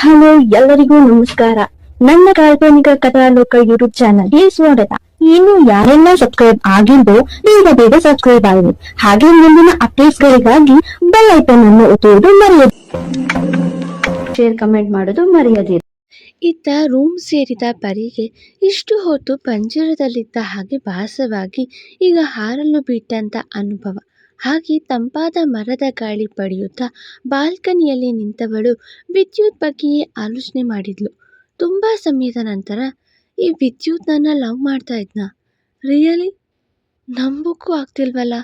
Hello, ಎಲ್ಲರಿಗೂ ನಮಸ್ಕಾರ. ನನ್ನ ಕಾಲ್ಪನಿಕ ಕಥಾಲೋಕ ಯೂಟ್ಯೂಬ್ ಚಾನಲ್ಗೆ ಸ್ವಾಗತ. ಇನ್ನು ಯಾರೆಲ್ಲ ಸಬ್ಸ್ಕ್ರೈಬ್ ಆಗಿದ್ದು ಬೇಗ ಬೇಗ ಸಬ್ಸ್ಕ್ರೈಬ್ ಆಗಿದೆ ಹಾಗೆ ಮುಂದಿನ ಅಪ್ಡೇಟ್ಸ್ ಗಳಿಗಾಗಿ ಬೆಲ್ ಐಕನ್ ಅನ್ನು ಒತ್ತುವುದು ಮರೆಯದು ಶೇರ್ ಕಮೆಂಟ್ ಮಾಡೋದು ಮರೆಯದಿರಿ. ಇತ್ತ ರೂಮ್ ಸೇರಿದ ಪರಿಗೆ ಇಷ್ಟು ಹೊತ್ತು ಪಂಜರದಲ್ಲಿದ್ದ ಹಾಗೆ ಭಾಸವಾಗಿ ಈಗ ಹಾರಲು ಬಿಟ್ಟಂತ ಅನುಭವ. ಹಾಗೆ ತಂಪಾದ ಮರದ ಗಾಳಿ ಪಡೆಯುತ್ತಾ ಬಾಲ್ಕನಿಯಲ್ಲಿ ನಿಂತವಳು ವಿದ್ಯುತ್ ಬಗ್ಗೆಯೇ ಆಲೋಚನೆ ಮಾಡಿದ್ಲು. ತುಂಬ ಸಮಯದ ನಂತರ ಈ ವಿದ್ಯುತ್ ನನ್ನ ಲವ್ ಮಾಡ್ತಾ ಇದ್ನ. ರಿಯಲಿ ನಂಬಕ್ಕೂ ಆಗ್ತಿಲ್ವಲ್ಲ?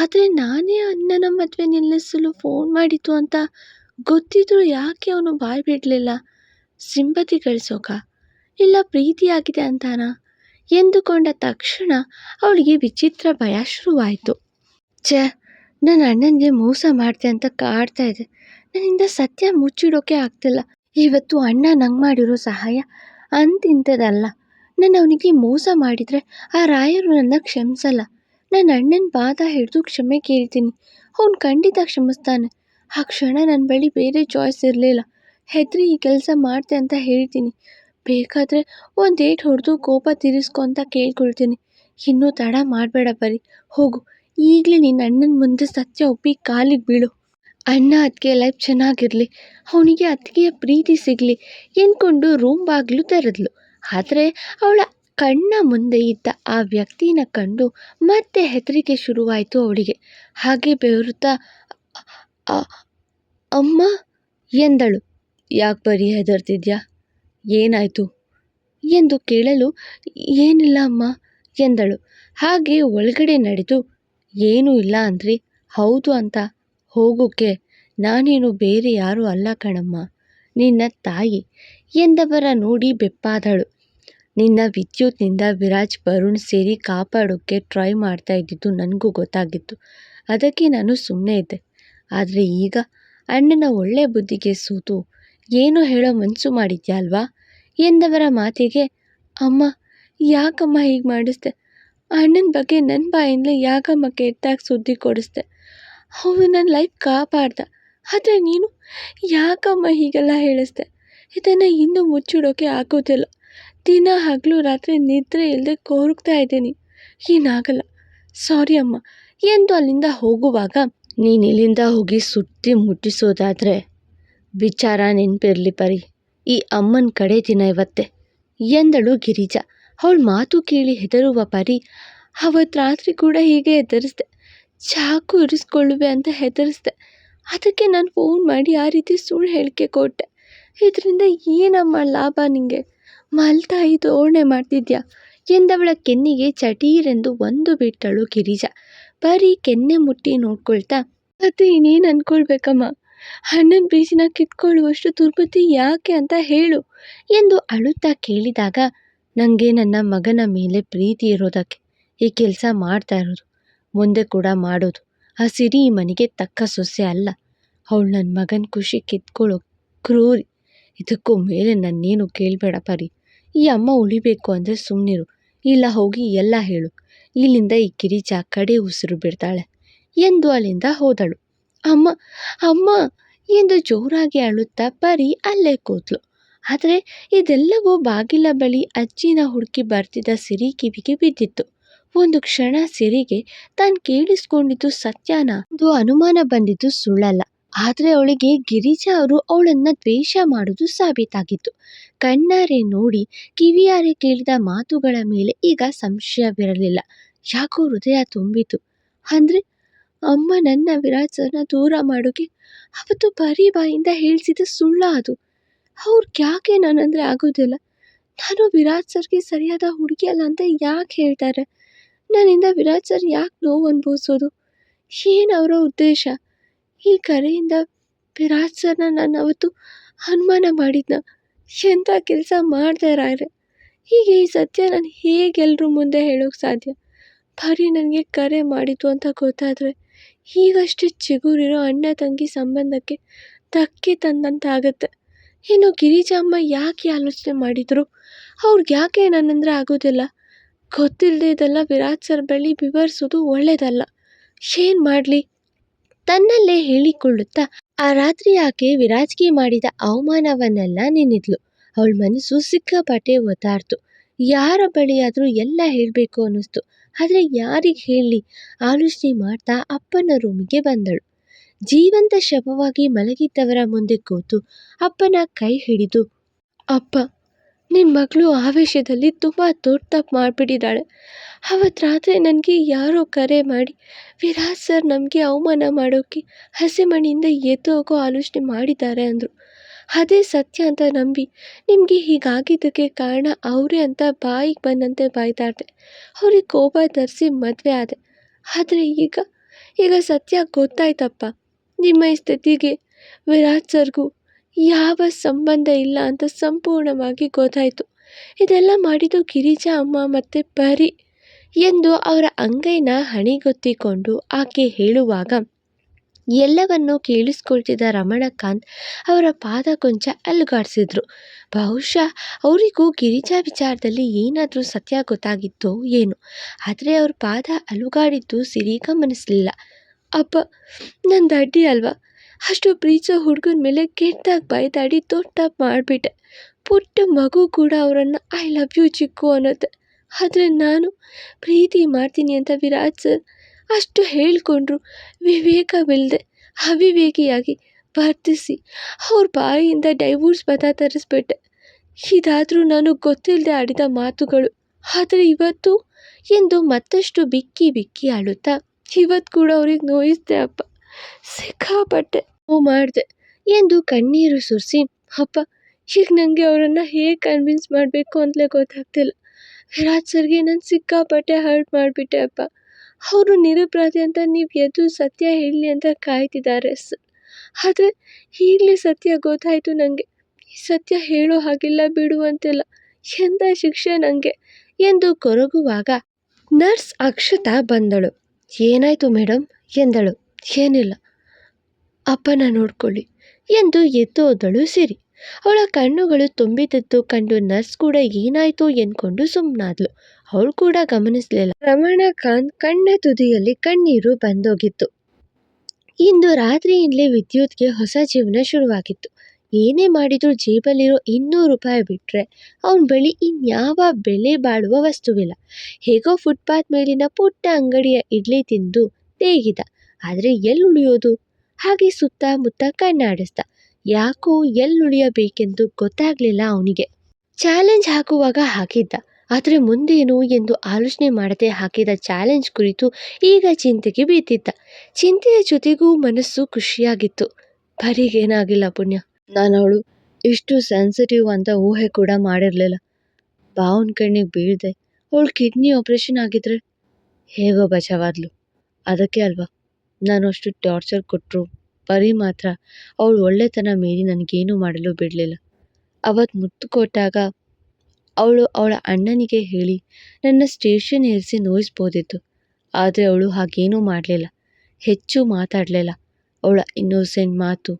ಆದರೆ ನಾನೇ ಅಣ್ಣನ ಮದುವೆ ನಿಲ್ಲಿಸಲು ಫೋನ್ ಮಾಡಿತು ಅಂತ ಗೊತ್ತಿದ್ರು ಯಾಕೆ ಅವನು ಬಾಯ್ ಬಿಡಲಿಲ್ಲ? ಸಿಂಪತಿ ಗಳಿಸೋಕ? ಇಲ್ಲ ಪ್ರೀತಿಯಾಗಿದೆ ಅಂತಾನ? ಎಂದುಕೊಂಡ ತಕ್ಷಣ ಅವಳಿಗೆ ವಿಚಿತ್ರ ಭಯ ಶುರುವಾಯಿತು. ಛೇ, ನನ್ನ ಅಣ್ಣನಿಗೆ ಮೋಸ ಮಾಡ್ತೆ ಅಂತ ಕಾಡ್ತಾ ಇದೆ. ನನ್ನಿಂದ ಸತ್ಯ ಮುಚ್ಚಿಡೋಕೆ ಆಗ್ತಿಲ್ಲ. ಇವತ್ತು ಅಣ್ಣ ನಂಗೆ ಮಾಡಿರೋ ಸಹಾಯ ಅಂತಿಂಥದ್ದಲ್ಲ ನಾನು ಅವನಿಗೆ ಮೋಸ ಮಾಡಿದರೆ ಆ ರಾಯರು ನನ್ನ ಕ್ಷಮಿಸಲ್ಲ. ನನ್ನ ಅಣ್ಣನ ಪಾದ ಹಿಡಿದು ಕ್ಷಮೆ ಕೇಳ್ತೀನಿ. ಅವ್ನು ಖಂಡಿತ ಕ್ಷಮಿಸ್ತಾನೆ. ಆ ಕ್ಷಣ ನನ್ನ ಬಳಿ ಬೇರೆ ಚಾಯ್ಸ್ ಇರಲಿಲ್ಲ. ಹೆದ್ರಿ ಈ ಕೆಲಸ ಮಾಡ್ತೆ ಅಂತ ಹೇಳ್ತೀನಿ. ಬೇಕಾದರೆ ಒಂದು ಏಟ್ ಹೊಡೆದು ಕೋಪ ತೀರಿಸ್ಕೊ ಅಂತ ಕೇಳ್ಕೊಳ್ತೀನಿ. ಇನ್ನೂ ತಡ ಮಾಡಬೇಡ ಬರೀ. ಹೋಗು. ಈಗಲೇ ನಿನ್ನ ಅಣ್ಣನ ಮುಂದೆ ಸತ್ಯ ಒಪ್ಪಿ ಕಾಲಿಗೆ ಬೀಳು. ಅಣ್ಣ ಅದಕ್ಕೆ ಲೈಫ್ ಚೆನ್ನಾಗಿರಲಿ, ಅವನಿಗೆ ಅತ್ತಿಗೆಯ ಪ್ರೀತಿ ಸಿಗಲಿ ಎಂದ್ಕೊಂಡು ರೂಮ್ ಬಾಗಿಲು ತೆರೆದ್ಲು. ಆದರೆ ಅವಳ ಕಣ್ಣ ಮುಂದೆ ಇದ್ದ ಆ ವ್ಯಕ್ತಿನ ಕಂಡು ಮತ್ತೆ ಹೆದರಿಕೆ ಶುರುವಾಯಿತು ಅವಳಿಗೆ. ಹಾಗೆ ಬೆವರುತ್ತಾ "ಅ- ಅಮ್ಮ, ಎಂದಳು. ಯಾಕೆ ಬರೀ ಹೆದರ್ತಿದ್ಯಾ? ಏನಾಯಿತು? ಎಂದು ಕೇಳಲು, ಏನಿಲ್ಲ ಅಮ್ಮ, ಎಂದಳು. ಹಾಗೆ ಒಳಗಡೆ ನಡೆದು ಏನೂ ಇಲ್ಲ ಅಂದ್ರಿ. ಹೌದು ಅಂತ ಹೋಗೋಕ್ಕೆ ನಾನೇನು ಬೇರೆ ಯಾರೂ ಅಲ್ಲ ಕಣಮ್ಮ. ನಿನ್ನ ತಾಯಿ ಎಂದವರ ನೋಡಿ ಬೆಪ್ಪಾದಳು. ನಿನ್ನ ವಿದ್ಯುತ್ನಿಂದ ವಿರಾಜ್ ವರುಣ್ ಸೇರಿ ಕಾಪಾಡೋಕ್ಕೆ ಟ್ರೈ ಮಾಡ್ತಾ ಇದ್ದಿದ್ದು ನನಗೂ ಗೊತ್ತಾಗಿತ್ತು. ಅದಕ್ಕೆ ನಾನು ಸುಮ್ಮನೆ ಇದ್ದೆ. ಆದರೆ ಈಗ ಅಣ್ಣನ ಒಳ್ಳೆ ಬುದ್ಧಿಗೆ ಸೂತು. ಏನು ಹೇಳೋ ಮನಸ್ಸು ಮಾಡಿದ್ಯಾ ಅಲ್ವಾ? ಎಂದವರ ಮಾತಿಗೆ, ಅಮ್ಮ, ಯಾಕಮ್ಮ ಹೀಗೆ ಮಾಡಿಸ್ದೆ? ಅಣ್ಣನ ಬಗ್ಗೆ ನನ್ನ ಬಾಯಿಂದಲೇ ಯಾಕಮ್ಮ ಕೆಟ್ಟಾಗಿ ಸುದ್ದಿ ಕೊಡಿಸ್ದೆ. ಅವನು ನನ್ನ ಲೈಫ್ ಕಾಪಾಡ್ದ. ಆದರೆ ನೀನು ಯಾಕಮ್ಮ ಹೀಗೆಲ್ಲ ಹೇಳಿಸ್ದೆ. ಇದನ್ನು ಇನ್ನೂ ಮುಚ್ಚಿಡೋಕೆ ಆಗೋದಿಲ್ಲ. ದಿನ ಹಗಲು ರಾತ್ರಿ ನಿದ್ರೆ ಇಲ್ಲದೆ ಕೋರುಕ್ತಾ ಇದ್ದೀನಿ. ಏನಾಗಲ್ಲ. ಸಾರಿ ಅಮ್ಮ. ಎಂದು ಅಲ್ಲಿಂದ ಹೋಗುವಾಗ ನೀನು ಇಲ್ಲಿಂದ ಹೋಗಿ ಸುತ್ತಿ ಮುಟ್ಟಿಸೋದಾದರೆ ವಿಚಾರ ನೆನಪಿರಲಿ ಪರಿ. ಈ ಅಮ್ಮನ ಕಡೆ ದಿನ ಇವತ್ತೆ. ಎಂದಳು ಗಿರಿಜಾ. ಅವಳ ಮಾತು ಕೇಳಿ ಹೆದರುವ ಪರಿ ಅವತ್ತು ರಾತ್ರಿ ಕೂಡ ಹೀಗೆ ಹೆದರಿಸ್ದೆ. ಚಾಕು ಇರಿಸ್ಕೊಳ್ಳುವೆ ಅಂತ ಹೆದರಿಸ್ದೆ. ಅದಕ್ಕೆ ನಾನು ಫೋನ್ ಮಾಡಿ ಆ ರೀತಿ ಸುಳ್ಳು ಹೇಳಿಕೆ ಕೊಟ್ಟೆ. ಇದರಿಂದ ಏನಮ್ಮ ಲಾಭ ನಿಂಗೆ? ಮಲ್ತಾಯಿ ತೋರಣೆ ಮಾಡ್ತಿದ್ಯಾ? ಎಂದವಳ ಕೆನ್ನಿಗೆ ಚಟೀರೆಂದು ಒಂದು ಬಿಟ್ಟಳು ಗಿರಿಜ. ಬರೀ ಕೆನ್ನೆ ಮುಟ್ಟಿ ನೋಡ್ಕೊಳ್ತಾ ಅದು ಇನ್ನೇನು ಅನ್ಕೊಳ್ಬೇಕಮ್ಮ? ಅಣ್ಣನ ಬೀಸಿನ ಕಿತ್ಕೊಳ್ಳುವಷ್ಟು ತುರ್ಪತಿ ಯಾಕೆ ಅಂತ ಹೇಳು ಎಂದು ಅಳುತ್ತಾ ಕೇಳಿದಾಗ ನನಗೆ ನನ್ನ ಮಗನ ಮೇಲೆ ಪ್ರೀತಿ ಇರೋದಕ್ಕೆ ಈ ಕೆಲಸ ಮಾಡ್ತಾ ಇರೋದು, ಮುಂದೆ ಕೂಡ ಮಾಡೋದು, ಆ ಸಿರಿ ಈ ಮನೆಗೆ ತಕ್ಕ ಸೊಸೆ ಅಲ್ಲ. ಅವಳು ನನ್ನ ಮಗನ ಖುಷಿ ಕಿತ್ಕೊಳ್ಳೋ ಕ್ರೂರಿ. ಇದಕ್ಕೂ ಮೇಲೆ ನನ್ನೇನು ಕೇಳಬೇಡ ಪರಿ. ಈ ಅಮ್ಮ ಉಳಿಬೇಕು ಅಂದರೆ ಸುಮ್ಮನಿರು ಇಲ್ಲ ಹೋಗಿ ಎಲ್ಲ ಹೇಳು. ಇಲ್ಲಿಂದ ಈ ಗಿರಿಜಾ ಕಡೆ ಉಸಿರು ಬಿಡ್ತಾಳೆ. ಎಂದು ಅಲ್ಲಿಂದ ಹೋದಳು. ಅಮ್ಮ ಅಮ್ಮ, ಎಂದು ಜೋರಾಗಿ ಅಳುತ್ತಾ ಪರಿ ಅಲ್ಲೇ ಕೂತ್ಲು ಆದರೆ ಇದೆಲ್ಲವೂ ಬಾಗಿಲ ಬಳಿ ಅಜ್ಜಿನ ಹುಡುಕಿ ಬರ್ತಿದ್ದ ಸಿರಿ ಕಿವಿಗೆ ಬಿದ್ದಿತ್ತು. ಒಂದು ಕ್ಷಣ ಸಿರಿಗೆ ತಾನು ಕೇಳಿಸ್ಕೊಂಡಿದ್ದು ಸತ್ಯನ. ಒಂದು ಅನುಮಾನ ಬಂದಿದ್ದು ಸುಳ್ಳಲ್ಲ. ಆದರೆ ಅವಳಿಗೆ ಗಿರಿಜಾ ಅವರು ಅವಳನ್ನು ದ್ವೇಷ ಮಾಡುವುದು ಸಾಬೀತಾಗಿತ್ತು. ಕಣ್ಣಾರೆ ನೋಡಿ ಕಿವಿಯಾರೆ ಕೇಳಿದ ಮಾತುಗಳ ಮೇಲೆ ಈಗ ಸಂಶಯವಿರಲಿಲ್ಲ. ಯಾಕೋ ಹೃದಯ ತುಂಬಿತು ಅಂದರೆ ಅಮ್ಮ ನನ್ನ ವಿರಾಜನ ದೂರ ಮಾಡೋಕೆ ಅವತ್ತು ಬರೀ ಬಾಯಿಂದ ಹೇಳಿಸಿದ ಸುಳ್ಳ ಅದು. ಅವ್ರಿಗೆ ಯಾಕೆ ನಾನಂದರೆ ಆಗೋದಿಲ್ಲ? ನಾನು ವಿರಾಜ್ ಸರ್ಗೆ ಸರಿಯಾದ ಹುಡುಗಿ ಅಲ್ಲ ಅಂತ ಯಾಕೆ ಹೇಳ್ತಾರೆ? ನನ್ನಿಂದ ವಿರಾಜ್ ಸರ್ ಯಾಕೆ ನೋವು ಅನುಭವಿಸೋದು? ಏನು ಅವರ ಉದ್ದೇಶ? ಈ ಕರೆಯಿಂದ ವಿರಾಜ್ ಸರ್ನ ನಾನು ಅವತ್ತು ಅನುಮಾನ ಮಾಡಿದ್ನ. ಎಂಥ ಕೆಲಸ ಮಾಡ್ದೆ ಹೀಗೆ ಈ ಸತ್ಯ ನಾನು ಹೇಗೆ ಎಲ್ಲರೂ ಮುಂದೆ ಹೇಳೋಕ್ಕೆ ಸಾಧ್ಯ? ಬರೀ ನನಗೆ ಕರೆ ಮಾಡಿತು ಅಂತ ಗೊತ್ತಾದರೆ ಈಗಷ್ಟೇ ಚಿಗುರಿರೋ ಅಣ್ಣ ತಂಗಿ ಸಂಬಂಧಕ್ಕೆ ಧಕ್ಕೆ ತಂದಂತಾಗತ್ತೆ. ಇನ್ನು ಗಿರಿಜಮ್ಮ ಯಾಕೆ ಆಲೋಚನೆ ಮಾಡಿದರು? ಅವ್ರಿಗೆ ಯಾಕೆ ನನ್ನಂದ್ರೆ ಆಗೋದಿಲ್ಲ? ಗೊತ್ತಿಲ್ಲದೆ ಇದೆಲ್ಲ ವಿರಾಜ್ ಸರ್ ಬಳಿ ವಿವರಿಸೋದು ಒಳ್ಳೆಯದಲ್ಲ ಏನು ಮಾಡಲಿ? ತನ್ನಲ್ಲೇ ಹೇಳಿಕೊಳ್ಳುತ್ತಾ, ಆ ರಾತ್ರಿ ಆಕೆ ವಿರಾಜ್ಗೆ ಮಾಡಿದ ಅವಮಾನವನ್ನೆಲ್ಲ ನೆನೆದ್ಲು ಅವಳ ಮನಸ್ಸು ಸಿಕ್ಕಾಪಟ್ಟೆ ಒತ್ತಾಡ್ತು ಯಾರ ಬಳಿಯಾದರೂ ಎಲ್ಲ ಹೇಳಬೇಕು ಅನ್ನಿಸ್ತು. ಆದರೆ ಯಾರಿಗೆ ಹೇಳಲಿ? ಆಲೋಚನೆ ಮಾಡ್ತಾ ಅಪ್ಪನ ರೂಮಿಗೆ ಬಂದಳು. ಜೀವಂತ ಶವವಾಗಿ ಮಲಗಿದ್ದವರ ಮುಂದೆ ಕೂತು ಅಪ್ಪನ ಕೈ ಹಿಡಿದು, ಅಪ್ಪ ನಿಮ್ಮ ಮಗಳು ಆವೇಶದಲ್ಲಿ ತುಂಬ ದೊಡ್ಡ ತಪ್ಪು ಮಾಡಿಬಿಟ್ಟಿದ್ದಾಳೆ ಅವತ್ತು ರಾತ್ರಿ ನನಗೆ ಯಾರೋ ಕರೆ ಮಾಡಿ, ವಿರಾಜ್ ಸರ್ ನಮಗೆ ಅವಮಾನ ಮಾಡೋಕ್ಕೆ ಹಸೆಮಣೆಯಿಂದ ಎದ್ದು ಹೋಗೋ ಆಲೋಚನೆ ಮಾಡಿದ್ದಾರೆ ಅಂದರು. ಅದೇ ಸತ್ಯ ಅಂತ ನಂಬಿ ನಿಮಗೆ ಹೀಗಾಗಿದ್ದಕ್ಕೆ ಕಾರಣ ಅವರೇ ಅಂತ ಬಾಯಿಗೆ ಬಂದಂತೆ ಬಾಯ್ತಾಡ್ದೆ ಅವ್ರಿಗೆ ಕೋಪ ತರಿಸಿ ಮದುವೆ ಆದೆ. ಆದರೆ ಈಗ ಈಗ ಸತ್ಯ ಗೊತ್ತಾಯ್ತಪ್ಪ. ನಿಮ್ಮ ಸ್ಥಿತಿಗೆ ವಿರಾಟ್ ಸರ್ಗೂ ಯಾವ ಸಂಬಂಧ ಇಲ್ಲ ಅಂತ ಸಂಪೂರ್ಣವಾಗಿ ಗೊತ್ತಾಯಿತು. ಇದೆಲ್ಲ ಮಾಡಿದ್ದು ಗಿರಿಜಾ ಅಮ್ಮ ಮತ್ತು ಪರಿ ಎಂದು ಅವರ ಅಂಗೈನ ಹಣಿಗೊತ್ತಿಕೊಂಡು ಆಕೆ ಹೇಳುವಾಗ, ಎಲ್ಲವನ್ನೂ ಕೇಳಿಸ್ಕೊಳ್ತಿದ್ದ ರಮಣಕಾಂತ್ ಅವರ ಪಾದ ಕೊಂಚ ಅಲುಗಾಡಿಸಿದ್ರು. ಬಹುಶಃ ಅವರಿಗೂ ಗಿರಿಜಾ ವಿಚಾರದಲ್ಲಿ ಏನಾದರೂ ಸತ್ಯ ಗೊತ್ತಾಗಿತ್ತೋ ಏನೋ. ಆದರೆ ಅವ್ರ ಪಾದ ಅಲುಗಾಡಿದ್ದು ಸಿರಿ ಗಮನಿಸಲಿಲ್ಲ ಅಪ್ಪ ನನ್ನ ಅಡ್ಡಿ ಅಲ್ವಾ? ಅಷ್ಟು ಪ್ರೀತಿಸೋ ಹುಡುಗನ ಮೇಲೆ ಕೆಟ್ಟದಾಗಿ ಬೈದಾಡಿ ದೊಡ್ಡ ಮಾಡಿಬಿಟ್ಟೆ. ಪುಟ್ಟ ಮಗು ಕೂಡ ಅವರನ್ನು ಐ ಲವ್ ಯು ಚಿಕ್ಕು ಅನ್ನೋದು ಆದರೆ ನಾನು ಪ್ರೀತಿ ಮಾಡ್ತೀನಿ ಅಂತ ವಿರಾಜ್ ಸರ್ ಅಷ್ಟು ಹೇಳಿಕೊಂಡ್ರು. ವಿವೇಕವಿಲ್ಲದೆ ಅವಿವೇಕಿಯಾಗಿ ವರ್ತಿಸಿ, ಅವ್ರ ಬಾಯಿಯಿಂದ ಡೈವೋರ್ಸ್ ಪದ ತರಿಸ್ಬಿಟ್ಟೆ. ಇದಾದರೂ ನಾನು ಗೊತ್ತಿಲ್ಲದೆ ಆಡಿದ ಮಾತುಗಳು. ಆದರೆ ಇವತ್ತು ಎಂದು ಮತ್ತಷ್ಟು ಬಿಕ್ಕಿ ಬಿಕ್ಕಿ ಅಳುತ್ತಾ ಇವತ್ತು ಕೂಡ ಅವ್ರಿಗೆ ನೋಯಿಸ್ದೆ, ಅಪ್ಪ. ಸಿಕ್ಕಾಪಟ್ಟೆ ಓ ಮಾಡಿದೆ. ಎಂದು ಕಣ್ಣೀರು ಸುರಿಸಿ, ಅಪ್ಪ, ಈಗ ನನಗೆ ಅವರನ್ನು ಹೇಗೆ ಕನ್ವಿನ್ಸ್ ಮಾಡಬೇಕು ಅಂತಲೇ ಗೊತ್ತಾಗ್ತಿಲ್ಲ. ವಿರಾಜ್ ಸರ್ಗೆ ನಾನು ಸಿಕ್ಕಾಪಟ್ಟೆ ಹರ್ಟ್ ಮಾಡಿಬಿಟ್ಟೆ, ಅಪ್ಪ. ಅವರು ನಿರಪರಾಧಿ ಅಂತ ನೀವು ಎದು ಸತ್ಯ ಹೇಳಲಿ ಅಂತ ಕಾಯ್ತಿದ್ದಾರೆ ಸರ್ ಆದರೆ ಈಗಲೇ ಸತ್ಯ ಗೊತ್ತಾಯಿತು ನನಗೆ ಈ ಸತ್ಯ ಹೇಳೋ ಹಾಗಿಲ್ಲ ಬಿಡುವಂತಿಲ್ಲ ಎಂಥ ಶಿಕ್ಷೆ ನನಗೆ ಎಂದು ಕೊರಗುವಾಗ ನರ್ಸ್ ಅಕ್ಷತಾ ಬಂದಳು. ಏನಾಯಿತು ಮೇಡಮ್ ಎಂದಳು. ಏನಿಲ್ಲ. ಅಪ್ಪನ ನೋಡ್ಕೊಳ್ಳಿ. ಎಂದು ಎದ್ದು ಹೋದಳು ಸಿರಿ. ಅವಳ ಕಣ್ಣುಗಳು ತುಂಬಿದದ್ದು ಕಂಡು ನರ್ಸ್ ಕೂಡ ಏನಾಯಿತು ಎಂದ್ಕೊಂಡು ಸುಮ್ಮನಾದ್ಲು ಅವಳು ಕೂಡ ಗಮನಿಸಲಿಲ್ಲ. ರಮಣಕಾಂತ್ ಕಣ್ಣ ತುದಿಯಲ್ಲಿ ಕಣ್ಣೀರು ಬಂದೋಗಿತ್ತು. ಇಂದು ರಾತ್ರಿಯಿಂದಲೇ ವಿದ್ಯುತ್ಗೆ ಹೊಸ ಜೀವನ ಶುರುವಾಗಿತ್ತು. ಏನೇ ಮಾಡಿದರೂ ಜೇಬಲ್ಲಿರೋ ಇನ್ನೂರು ರೂಪಾಯಿ ಬಿಟ್ಟರೆ ಅವನ ಬಳಿ ಇನ್ಯಾವ ಬೆಲೆ ಬಾಳುವ ವಸ್ತುವಿಲ್ಲ. ಹೇಗೋ ಫುಟ್ಪಾತ್ ಮೇಲಿನ ಪುಟ್ಟ ಅಂಗಡಿಯ ಇಡ್ಲಿ ತಿಂದು ತೇಗಿದ ಆದರೆ ಎಲ್ಲಿ ಉಳಿಯೋದು? ಹಾಗೆ ಸುತ್ತಮುತ್ತ ಕಣ್ಣಾಡಿಸ್ದ ಯಾಕೋ ಎಲ್ಲಿ ಉಳಿಯಬೇಕೆಂದು ಗೊತ್ತಾಗಲಿಲ್ಲ ಅವನಿಗೆ. ಚಾಲೆಂಜ್ ಹಾಕುವಾಗ ಹಾಕಿದ್ದ. ಆದರೆ ಮುಂದೇನು ಎಂದು ಆಲೋಚನೆ ಮಾಡದೆ ಹಾಕಿದ ಚಾಲೆಂಜ್ ಕುರಿತು ಈಗ ಚಿಂತೆಗೆ ಬೀತಿದ್ದ. ಚಿಂತೆಯ ಜೊತೆಗೂ ಮನಸ್ಸು ಖುಷಿಯಾಗಿತ್ತು. ಬರೀಗೇನಾಗಿಲ್ಲ ಪುಣ್ಯ. ನಾನು ಅವಳು ಇಷ್ಟು ಸೆನ್ಸಿಟಿವ್ ಅಂತ ಊಹೆ ಕೂಡ ಮಾಡಿರಲಿಲ್ಲ. ಬಾವನ ಕಣ್ಣಿಗೆ ಬೀಳ್ದೆ, ಅವಳು ಕಿಡ್ನಿ ಆಪ್ರೇಷನ್ ಆಗಿದ್ರೆ ಹೇಗೋ ಬಚಾವಾದ್ಲು. ಅದಕ್ಕೆ ಅಲ್ವಾ, ನಾನು ಅಷ್ಟು ಟಾರ್ಚರ್ ಕೊಟ್ಟರು ಪರಿ ಮಾತ್ರ ಅವಳು ಒಳ್ಳೆತನ ಮೀರಿ ನನಗೇನು ಮಾಡಲು ಬಿಡಲಿಲ್ಲ. ಅವತ್ತು ಮುತ್ತು ಕೊಟ್ಟಾಗ ಅವಳು ಅವಳ ಅಣ್ಣನಿಗೆ ಹೇಳಿ, ನನ್ನ ಸ್ಟೇಷನ್ ಏರಿಸಿ ನೋಯಿಸ್ಬೋದಿತ್ತು, ಆದರೆ ಅವಳು ಹಾಗೇನೂ ಮಾಡಲಿಲ್ಲ. ಹೆಚ್ಚು ಮಾತಾಡಲಿಲ್ಲ. ಅವಳ ಇನ್ನೋಸೆಂಟ್ ಮಾತು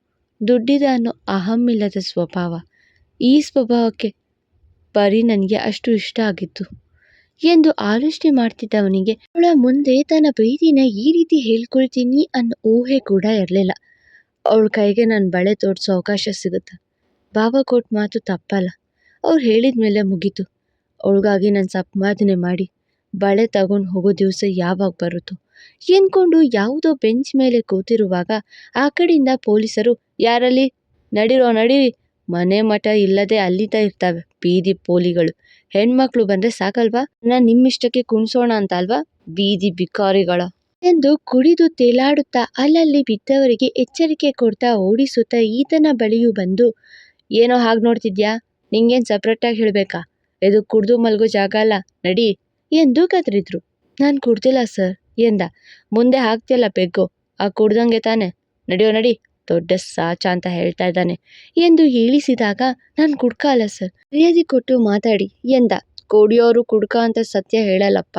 ದುಡ್ಡಿದ ಅನ್ನೋ ಅಹಮ್ಮಿಲ್ಲದ ಸ್ವಭಾವ. ಈ ಸ್ವಭಾವಕ್ಕೆ ಪರಿ ನನಗೆ ಅಷ್ಟು ಇಷ್ಟ ಆಗಿತ್ತು. ಎಂದು ಆಲೋಚನೆ ಮಾಡ್ತಿದ್ದವನಿಗೆ, ಅವಳ ಮುಂದೆ ತನ್ನ ಪ್ರೀತಿನ ಈ ರೀತಿ ಹೇಳ್ಕೊಳ್ತೀನಿ ಅನ್ನೋ ಊಹೆ ಕೂಡ ಇರಲಿಲ್ಲ. ಅವಳ ಕೈಗೆ ನಾನು ಬಳೆ ತೋರಿಸೋ ಅವಕಾಶ ಸಿಗುತ್ತೆ? ಬಾಬಾ ಕೊಟ್ಟ ಮಾತು ತಪ್ಪಲ್ಲ. ಅವ್ರು ಹೇಳಿದ ಮೇಲೆ ಮುಗೀತು. ಅವಳಿಗಾಗಿ ನಾನು ಸಂಪಾದನೆ ಮಾಡಿ. ಬಳೆ ತಗೊಂಡು ಹೋಗೋ ದಿವಸ ಯಾವಾಗ ಬರುತ್ತೋ. ಎಂದ್ಕೊಂಡು ಯಾವುದೋ ಬೆಂಚ್ ಮೇಲೆ ಕೂತಿರುವಾಗ ಆ ಕಡೆಯಿಂದ ಪೊಲೀಸರು, ಯಾರಲ್ಲಿ? ನಡಿರೋ, ನಡೀರಿ. ಮನೆ ಮಠ ಇಲ್ಲದೆ ಅಲ್ಲಿದ್ದ ಇರ್ತವೆ ಬೀದಿ ಪೋಲಿಗಳು. ಹೆಣ್ಮಕ್ಳು ಬಂದ್ರೆ ಸಾಕಲ್ವಾ? ನಾನು ನಿಮ್ಮಿಷ್ಟಕ್ಕೆ ಕುಣಿಸೋಣ ಅಂತ ಅಲ್ವಾ ಬೀದಿ ಬಿಕಾರಿಗಳ ಎಂದು ಕುಡಿದು ತೇಲಾಡುತ್ತಾ ಅಲ್ಲಲ್ಲಿ ಬಿದ್ದವರಿಗೆ ಎಚ್ಚರಿಕೆ ಕೊಡ್ತಾ ಓಡಿಸುತ್ತಾ ಈತನ ಬಳಿಯೂ ಬಂದು, ಏನೋ ಹಾಗೆ ನೋಡ್ತಿದ್ಯಾ? ನಿಂಗೇನು ಸಪ್ರೇಟಾಗಿ ಹೇಳಬೇಕಾ? ಇದು ಕುಡಿದು ಮಲಗೋ ಜಾಗ ಅಲ್ಲ. ನಡಿ. ಎಂದು ಕದ್ರಿದ್ರು ನಾನು ಕುಡ್ದಿಲ್ಲ ಸರ್ ಎಂದ. ಮುಂದೆ ಹಾಕ್ತಿಯಲ್ಲ ಪೆಗ್ಗು, ಆ ಕುಡ್ದಂಗೆ ತಾನೆ. ನಡೆಯೋ, ನಡಿ, ದೊಡ್ಡ ಸಾಚ ಅಂತ ಹೇಳ್ತಾ ಇದ್ದಾನೆ. ಎಂದು ಹೇಳಿಸಿದಾಗ ನಾನು ಕುಡ್ಕ ಅಲ್ಲ ಸರ್ ಮರ್ಯಾದೆ ಕೊಟ್ಟು ಮಾತಾಡಿ, ಎಂದ. ಕೊಡಿಯೋರು ಕುಡ್ಕ ಅಂತ ಸತ್ಯ ಹೇಳಲ್ಲಪ್ಪ.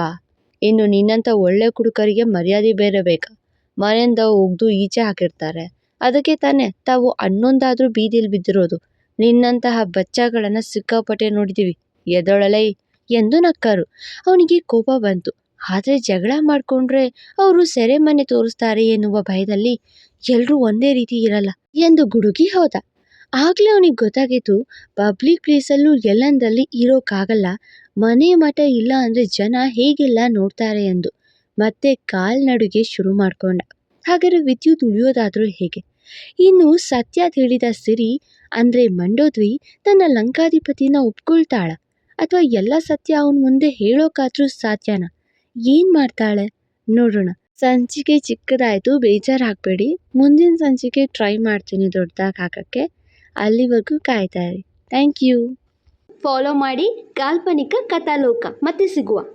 ಇನ್ನು ನಿನ್ನಂಥ ಒಳ್ಳೆ ಕುಡುಕರಿಗೆ ಮರ್ಯಾದೆ ಬೇರೆ ಬೇಕಾ? ಮನೆಯಿಂದ ಒಗ್ದು ಈಚೆ ಹಾಕಿರ್ತಾರೆ. ಅದಕ್ಕೆ ತಾನೆ, ತಾವು ಹನ್ನೊಂದಾದ್ರೂ ಬೀದಿಲಿ ಬಿದ್ದಿರೋದು. ನಿನ್ನಂತಹ ಬಚ್ಚಗಳನ್ನು ಸಿಕ್ಕಾಪಟ್ಟೆ ನೋಡಿದ್ದೀವಿ ಎದೊಳಲೈ ಎಂದು ನಕ್ಕರು. ಅವನಿಗೆ ಕೋಪ ಬಂತು. ಆದರೆ ಜಗಳ ಮಾಡಿಕೊಂಡ್ರೆ ಅವರು ಸೆರೆಮನೆ ತೋರಿಸ್ತಾರೆ ಎನ್ನುವ ಭಯದಲ್ಲಿ ಎಲ್ಲರೂ ಒಂದೇ ರೀತಿ ಇರಲ್ಲ ಎಂದು ಗುಡುಗಿ ಹೋದ. ಆಗಲೇ ಅವನಿಗೆ ಗೊತ್ತಾಗಿತ್ತು ಪಬ್ಲಿಕ್ ಪ್ಲೇಸಲ್ಲೂ ಎಲ್ಲಂದರಲ್ಲಿ ಇರೋಕ್ಕಾಗಲ್ಲ ಮನೆ ಮಠ ಇಲ್ಲ ಅಂದರೆ ಜನ ಹೇಗೆಲ್ಲ ನೋಡ್ತಾರೆ ಎಂದು ಮತ್ತೆ ಕಾಲ್ನಡುಗೆ ಶುರು ಮಾಡ್ಕೊಂಡ. ಹಾಗಾದರೆ ವಿದ್ಯುತ್ ಉಳಿಯೋದಾದರೂ ಹೇಗೆ? ಇನ್ನು ಸತ್ಯ ತಿಳಿದ ಸಿರಿ ಅಂದರೆ ಮಂಡೋದ್ರಿ ತನ್ನ ಲಂಕಾಧಿಪತಿನ ಒಪ್ಕೊಳ್ತಾಳ. ಅಥವಾ ಎಲ್ಲ ಸತ್ಯ ಅವನ ಮುಂದೆ ಹೇಳೋಕಾದ್ರೂ ಸಾಧ್ಯನಾ? ಏನು ಮಾಡ್ತಾಳೆ? ನೋಡೋಣ. ಸಂಚಿಕೆ ಚಿಕ್ಕದಾಯಿತು, ಬೇಜಾರಾಗಬೇಡಿ. ಮುಂದಿನ ಸಂಚಿಕೆ ಟ್ರೈ ಮಾಡ್ತೀನಿ ದೊಡ್ಡದಾಗಿ ಹಾಕೋಕ್ಕೆ. ಅಲ್ಲಿವರೆಗೂ ಕಾಯ್ತಾ ಇರಿ. ಥ್ಯಾಂಕ್ ಯು ಫಾಲೋ ಮಾಡಿ ಕಾಲ್ಪನಿಕ ಕಥಾಲೋಕ. ಮತ್ತೆ ಸಿಗುವ.